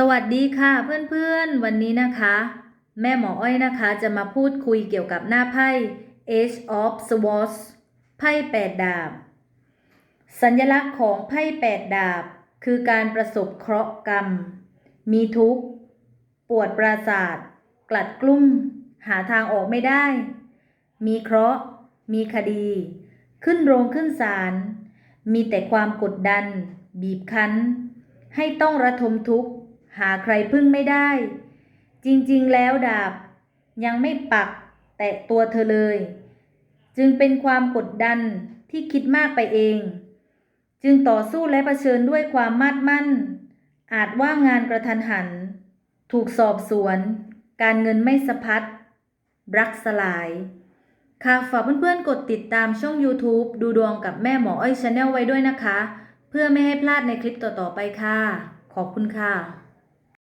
สวัสดีค่ะเพื่อนๆ วันนี้นะคะ แม่หมออ้อยนะคะจะมาพูดคุยเกี่ยวกับหน้าไพ่ Ace of Swords ไพ่แปดดาบ สัญลักษณ์ของไพ่แปดดาบ คือการประสบเคราะห์กรรม มีทุกข์ ปวดปราสาท กลัดกลุ้ม หาทางออกไม่ได้ มีเคราะห์ มีคดี ขึ้นโรงขึ้นศาล มีแต่ความกดดัน บีบคั้น ให้ต้องระทมทุกข์ หาใครพึ่งไม่ได้ จริงๆแล้วดาบ ยังไม่ปักแตะตัวเธอเลย จึงเป็นความกดดันที่คิดมากไปเอง จึงต่อสู้และะเผชิญด้วยความมาดมั่น อาจว่างงานกระทันหัน ถูกสอบสวน การเงินไม่สะพัดรักสลาย ค่ะฝากเพื่อนๆ กดติดตามช่อง YouTube ดูดวงกับแม่หมออ้อยชาแนลไว้ด้วยนะคะ เพื่อไม่ให้พลาดในคลิปต่อๆไปค่ะ ขอบคุณค่ะ